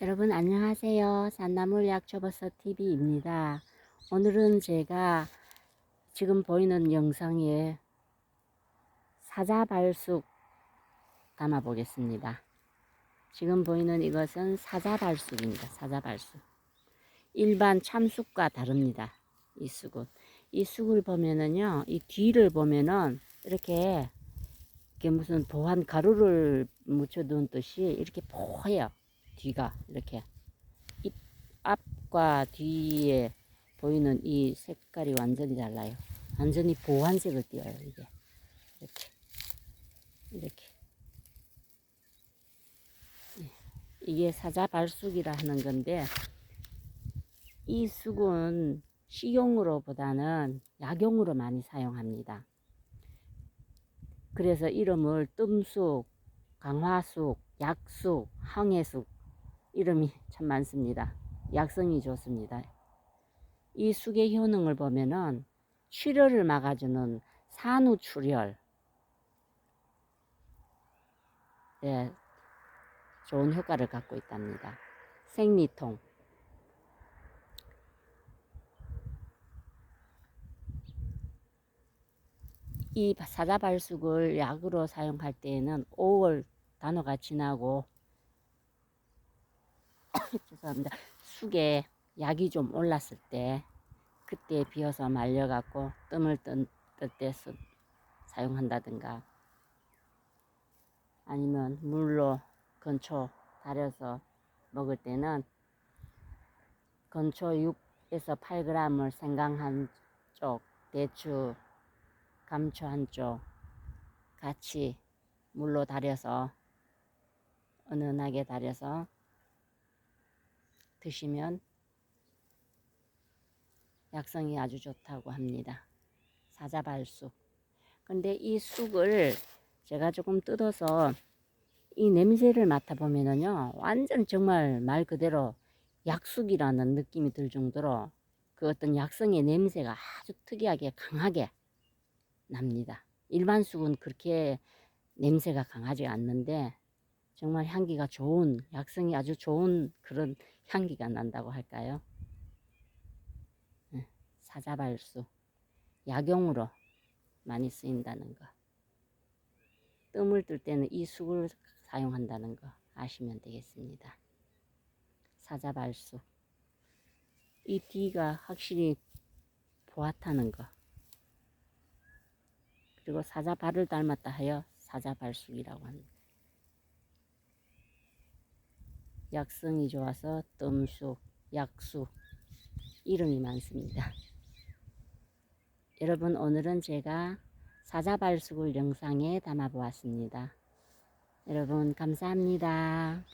여러분 안녕하세요. 산나물 약초버섯 TV입니다. 오늘은 제가 지금 보이는 영상에 사자발쑥 담아 보겠습니다. 지금 보이는 이것은 사자발쑥입니다. 사자발쑥. 일반 참쑥과 다릅니다. 이 쑥은. 이 쑥을 보면은요, 이 뒤를 보면은 이렇게 이게 무슨 보안 가루를 묻혀둔 듯이 이렇게 포해요. 뒤가 이렇게 입 앞과 뒤에 보이는 이 색깔이 완전히 달라요. 완전히 보완색을 띄어요 이게 이렇게 이렇게 예. 이게 사자발쑥이라 하는 건데 이 쑥은 식용으로 보다는 약용으로 많이 사용합니다. 그래서 이름을 뜸쑥, 강화쑥, 약쑥, 항해쑥 이름이 참 많습니다. 약성이 좋습니다. 이 쑥의 효능을 보면은 출혈을 막아주는 산후출혈, 네, 좋은 효과를 갖고 있답니다. 생리통, 이 사자발쑥을 약으로 사용할 때에는 5월 단어가 지나고 죄송합니다. 쑥에 약이 좀 올랐을 때 그때 비어서 말려갖고 뜸을 뜰때 사용한다든가 아니면 물로 건초 달여서 먹을 때는 건초 6에서 8g을 생강 한 쪽, 대추, 감초 한쪽 같이 물로 달여서 은은하게 달여서 드시면 약성이 아주 좋다고 합니다. 사자발쑥. 근데 이 쑥을 제가 조금 뜯어서 이 냄새를 맡아보면은요, 완전 정말 말 그대로 약쑥이라는 느낌이 들 정도로 그 어떤 약성의 냄새가 아주 특이하게 강하게 납니다. 일반 쑥은 그렇게 냄새가 강하지 않는데 정말 향기가 좋은 약성이 아주 좋은 그런 향기가 난다고 할까요? 네, 사자발쑥 약용으로 많이 쓰인다는 거. 뜸을 뜰 때는 이 쑥을 사용한다는 거 아시면 되겠습니다. 사자발쑥 이 뒤가 확실히 보았다는 거. 그리고 사자발을 닮았다 하여 사자발쑥이라고 합니다. 약성이 좋아서 뜸쑥, 약쑥 이름이 많습니다. 여러분 오늘은 제가 사자발쑥을 영상에 담아 보았습니다. 여러분 감사합니다.